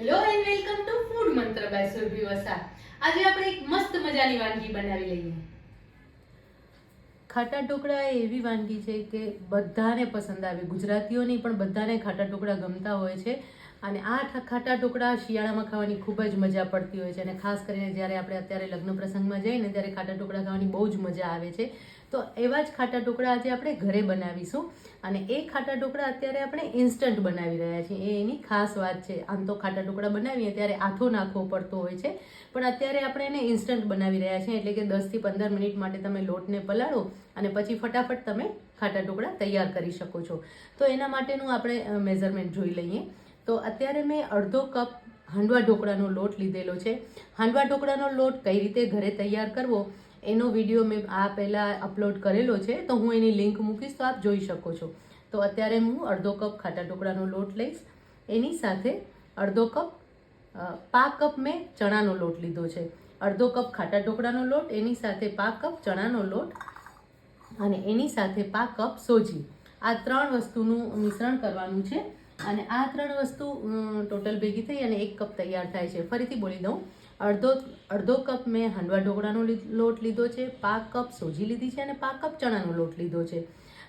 Hello and welcome to food Mantra by Surbhi Vasa આજે આપણે એક મસ્ત મજાની વાનગી બનાવી લઈએ. ખાટા ટુકડા એ એવી વાનગી છે કે બધાને પસંદ આવે. ગુજરાતીઓની પણ બધાને ખાટા ટુકડા ગમતા હોય છે. અને આ ખાટા ટુકડા શિયાળામાં ખાવાની ખૂબ જ મજા પડતી હોય છે. અને ખાસ કરીને જ્યારે આપણે અત્યારે લગ્ન પ્રસંગમાં જઈએ ને ત્યારે ખાટા ટુકડા ખાવાની બહુ જ મજા આવે છે. તો એવા જ ખાટા ઢોકળા આજે આપણે ઘરે બનાવીશું. અને એ ખાટા ઢોકળા અત્યારે આપણે ઇન્સ્ટન્ટ બનાવી રહ્યા છીએ. એ એની ખાસ વાત છે. આમ તો ખાટા ઢોકળા બનાવીએ ત્યારે આથો નાખવો પડતો હોય છે. પણ અત્યારે આપણે એને ઇન્સ્ટન્ટ બનાવી રહ્યા છીએ. એટલે કે દસથી પંદર મિનિટ માટે તમે લોટને પલાળો અને પછી ફટાફટ તમે ખાટા ઢોકળા તૈયાર કરી શકો છો. તો એના માટેનું આપણે મેઝરમેન્ટ જોઈ લઈએ. તો અત્યારે મેં અડધો કપ હાંડવા ઢોકળાનો લોટ લીધેલો છે. હાંડવા ઢોકળાનો લોટ કઈ રીતે ઘરે તૈયાર કરવો એનો વીડિયો મેં આ પહેલાં અપલોડ કરેલો છે તો હું એની લિંક મૂકીશ તો આપ જોઈ શકો છો. તો અત્યારે હું અડધો કપ ખાટા ટુકડાનો લોટ લઈશ. એની સાથે અડધો કપ અ, પા કપ મેં ચણાનો લોટ લીધો છે. અડધો કપ ખાટા ટુકડાનો લોટ એની સાથે પા કપ ચણાનો લોટ અને એની સાથે પા કપ સોજી. આ ત્રણ વસ્તુનું મિશ્રણ કરવાનું છે અને આ ત્રણ વસ્તુ ટોટલ ભેગી થઈ અને એક કપ તૈયાર થાય છે. ફરીથી બોલી દઉં. અડધો અડધો કપ મેં હાંડવા ઢોકળાનો લોટ લીધો છે, પાક કપ સોજી લીધી છે અને પાક કપ ચણાનો લોટ લીધો છે.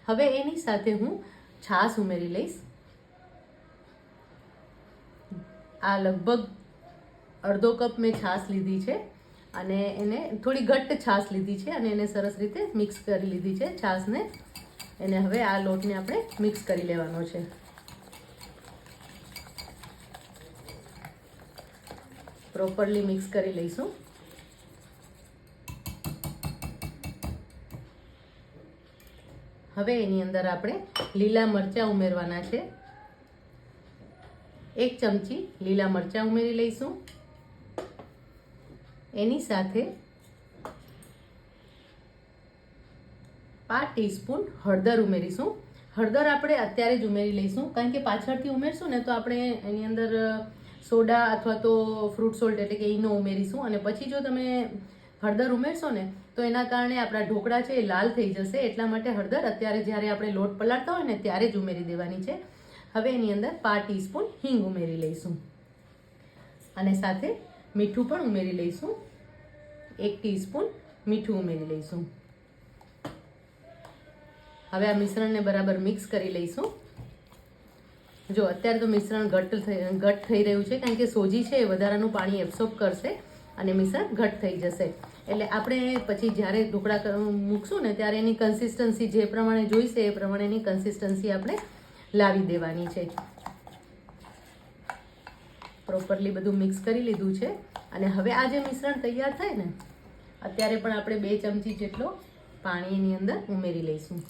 હવે એની સાથે હું છાશ ઉમેરી લઈશ. આ લગભગ અડધો કપ મેં છાશ લીધી છે અને એને થોડી ઘટ્ટ છાશ લીધી છે અને એને સરસ રીતે મિક્સ કરી લીધી છે. છાશને એને હવે આ લોટને આપણે મિક્સ કરી લેવાનો છે. પ્રોપરલી મિક્સ કરી લઈશું. હવે એની અંદર આપણે લીલા મરચાં ઉમેરવાના છે. એક ચમચી લીલા મરચાં ઉમેરી લઈશું. એની સાથે પાંચ ટીસ્પૂન હળદર ઉમેરીશું. હળદર આપણે અત્યારે જ ઉમેરી લઈશું, કારણ કે પાછળથી ઉમેરશું ને તો આપણે એની અંદર સોડા અથવા તો ફ્રૂટ સોલ્ટ એટલે કે ઈનો ઉમેરીશું. અને પછી જો તમે હળદર ઉમેરશો ને, તો એના કારણે આપણા ઢોકળા છે એ લાલ થઈ જશે. એટલા માટે હળદર અત્યારે જ્યારે આપણે લોટ પલાળતા હોય ને, ત્યારે જ ઉમેરી દેવાની છે. હવે એની અંદર પાંચ ટીસ્પૂન હિંગ ઉમેરી લઈશું. અને સાથે મીઠું પણ ઉમેરી લઈશું. એક ટીસ્પૂન મીઠું ઉમેરી લઈશું. હવે આ મિશ્રણને બરાબર મિક્સ કરી લઈશું. જો અત્યારે તો મિશ્રણ ઘટ થઈ ઘટ થઈ રહ્યું છે, કારણ કે સોજી છે એ વધારાનું પાણી એબ્સોર્બ કરશે અને મિશ્રણ ઘટ થઈ જશે. એટલે આપણે પછી જ્યારે ઢોકળા મૂકશું ને ત્યારે એની કન્સિસ્ટન્સી જે પ્રમાણે જોઈશે એ પ્રમાણેની કન્સિસ્ટન્સી આપણે લાવી દેવાની છે. પ્રોપરલી બધું મિક્સ કરી લીધું છે. અને હવે આ જે મિશ્રણ તૈયાર થાય ને, અત્યારે પણ આપણે બે ચમચી જેટલો પાણી એની અંદર ઉમેરી લઈશું.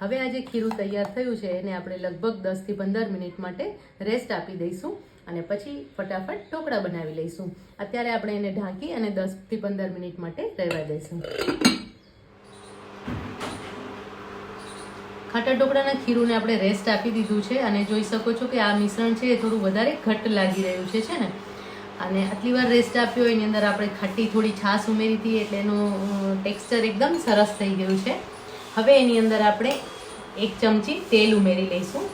હવે આ જે ખીરું તૈયાર થયું છે, એને આપણે લગભગ દસથી પંદર મિનિટ માટે રેસ્ટ આપી દઈશું અને પછી ફટાફટ ઢોકળા બનાવી લઈશું. અત્યારે આપણે એને ઢાંકી અને દસથી પંદર મિનિટ માટે રહેવા દઈશું. ખાટા ઢોકળાના ખીરુંને આપણે રેસ્ટ આપી દીધું છે અને જોઈ શકો છો કે આ મિશ્રણ છે એ થોડું વધારે ઘટ્ટ લાગી રહ્યું છે છે ને? અને આટલી વાર રેસ્ટ આપ્યો, એની અંદર આપણે ખાટી થોડી છાશ ઉમેરી હતી એટલે એનું ટેક્સચર એકદમ સરસ થઈ ગયું છે. હવે એની અંદર આપણે એક ચમચી તેલ ઉમેરી લઈશું.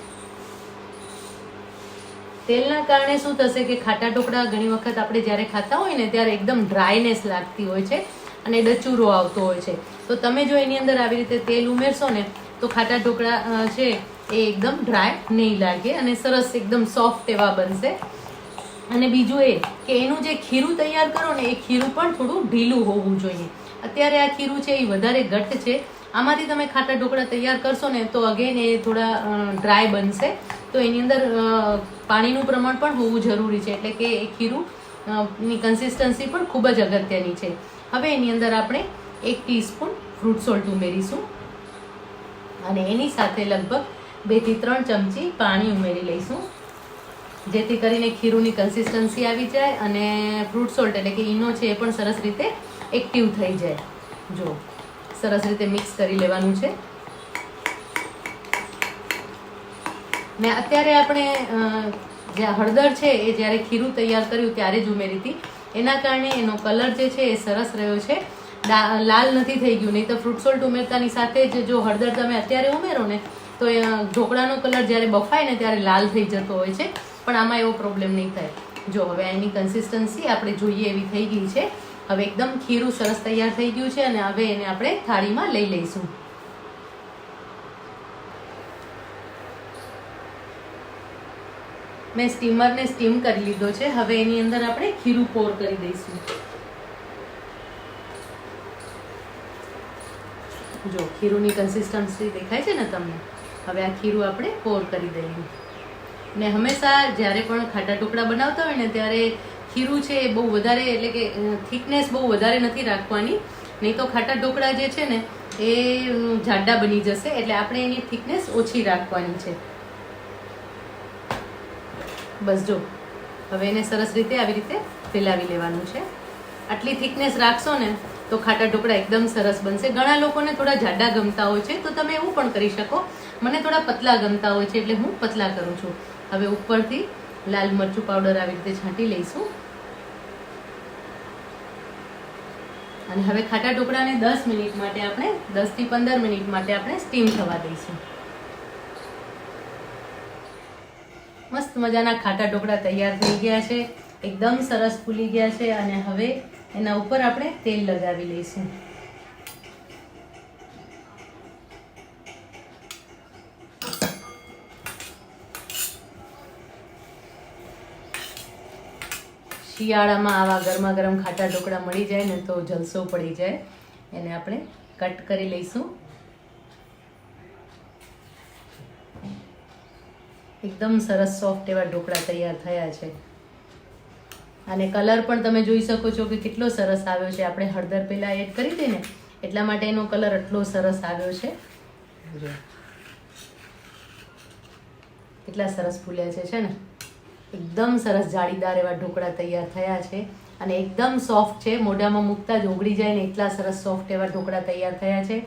તેલના કારણે શું થશે કે ખાટા ઢોકળા ઘણી વખત આપણે જ્યારે ખાતા હોય ને ત્યારે એકદમ ડ્રાયનેસ લાગતી હોય છે અને ડચુરો આવતો હોય છે. તો તમે જો એની અંદર આવી રીતે તેલ ઉમેરશો ને, તો ખાટા ઢોકળા છે એ એકદમ ડ્રાય નહીં લાગે અને સરસ એકદમ સોફ્ટ એવા બનશે. અને બીજું એ કે એનું જે ખીરું તૈયાર કરો ને, એ ખીરું પણ થોડું ઢીલું હોવું જોઈએ. અત્યારે આ ખીરું છે એ વધારે ઘટ્ટ છે આમાંથી તમે ખાટા ઢોકળા તૈયાર કરશો ને તો અગેન એ થોડા ડ્રાય બનશે. તો એની અંદર પાણીનું પ્રમાણ પણ હોવું જરૂરી છે. એટલે કે એ ખીરું ની કન્સિસ્ટન્સી પણ ખૂબ જ અગત્યની છે. હવે એની અંદર આપણે એક ટીસ્પૂન ફ્રૂટ સોલ્ટ ઉમેરીશું. અને એની સાથે લગભગ બેથી ત્રણ ચમચી પાણી ઉમેરી લઈશું. જેથી કરીને ખીરુંની કન્સિસ્ટન્સી આવી જાય અને ફ્રૂટ સોલ્ટ એટલે કે ઈનો છે એ પણ સરસ રીતે એક્ટિવ થઈ જાય. જો સરસ રીતે મિક્સ કરી લેવાનું છે. ને અત્યારે આપણે જે હળદર છે, એ જ્યારે ખીરું તૈયાર કર્યું ત્યારે જ ઉમેરી હતી. એના કારણે એનો કલર જે છે એ સરસ રહ્યો છે. લાલ નથી થઈ ગયું, નહીં તો ફ્રૂટ સોલ્ટ ઉમેરતાની સાથે જ જો હળદર તમે અત્યારે ઉમેરો ને, તો એ ઢોકળાનો કલર જ્યારે બફાય ને ત્યારે લાલ થઈ જતો હોય છે. પણ આમાં એવો પ્રોબ્લેમ નહીં થાય. જો હવે એની કન્સિસ્ટન્સી આપણે જોઈએ એવી થઈ ગઈ છે. હવે એકદમ ખીરું સરસ તૈયાર થઈ ગયું છે અને હવે એને આપણે થાળીમાં લઈ લઈશું. મેં સ્ટીમરને સ્ટીમ કરી લીધો છે. હવે એની અંદર આપણે ખીરું પોર કરી દઈશું. જો, ખીરુંની કન્સિસ્ટન્સી દેખાય છે ને તમને? હવે આ ખીરું આપણે પોર કરી દઈએ. ને હંમેશા જ્યારે પણ ખાટા ટુકડા બનાવતા હોય ને ત્યારે ખીરું છે એ બહુ વધારે, એટલે કે થિકનેસ બહુ વધારે નથી રાખવાની. નહીં તો ખાટા ઢોકળા જે છે ને, એ જાડા બની જશે, એટલે આપણે એની થિકનેસ ઓછી રાખવાની છે. બસ જો, હવે એને સરસ રીતે આવી રીતે ફેલાવી લેવાનું છે. આટલી થિકનેસ રાખશો ને, તો ખાટા ઢોકળા એકદમ સરસ બનશે. ઘણા લોકોને થોડા જાડા ગમતા હોય છે, તો તમે એવું પણ કરી શકો. મને થોડા પતલા ગમતા હોય છે, એટલે હું પતલા કરું છું. હવે ઉપરથી લાલ મરચું પાવડર આવી રીતે છાંટી લઈશું. અને હવે ખાટા ઢોકળાને દસ મિનિટ માટે આપણે, દસથી પંદર મિનિટ માટે આપણે સ્ટીમ થવા દઈશું. મસ્ત મજાના ખાટા ઢોકળા તૈયાર થઈ ગયા છે, એકદમ સરસ ફૂલી ગયા છે અને હવે એના ઉપર આપણે તેલ લગાવી લઈશું. શિયાળામાં આવા ગરમા ગરમ ખાટા ઢોકળા મળી જાય ને તો જલસો પડી જાય. એને આપણે કટ કરી લઈશું. એકદમ સરસ સોફ્ટ એવા ઢોકળા તૈયાર થયા છે. અને કલર પણ તમે જોઈ શકો છો કે કેટલો સરસ આવ્યો છે. આપણે હળદર પહેલાં એડ કરી હતી ને એટલા માટે એનો કલર એટલો સરસ આવ્યો છે. કેટલા સરસ ફૂલ્યા છે છે ને? એકદમ સરસ જાળીદાર એવા ઢોકળા તૈયાર થયા છે અને એકદમ સોફ્ટ છે, મોઢામાં મૂકતા જ ઓગળી જાય ને એટલા સરસ સોફ્ટ એવા ઢોકળા તૈયાર થયા છે.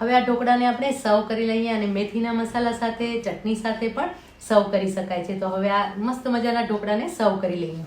હવે આ ઢોકળાને આપણે સર્વ કરી લઈએ અને મેથીના મસાલા સાથે, ચટણી સાથે પણ સર્વ કરી શકાય છે. તો હવે આ મસ્ત મજાના ઢોકળાને સર્વ કરી લઈએ.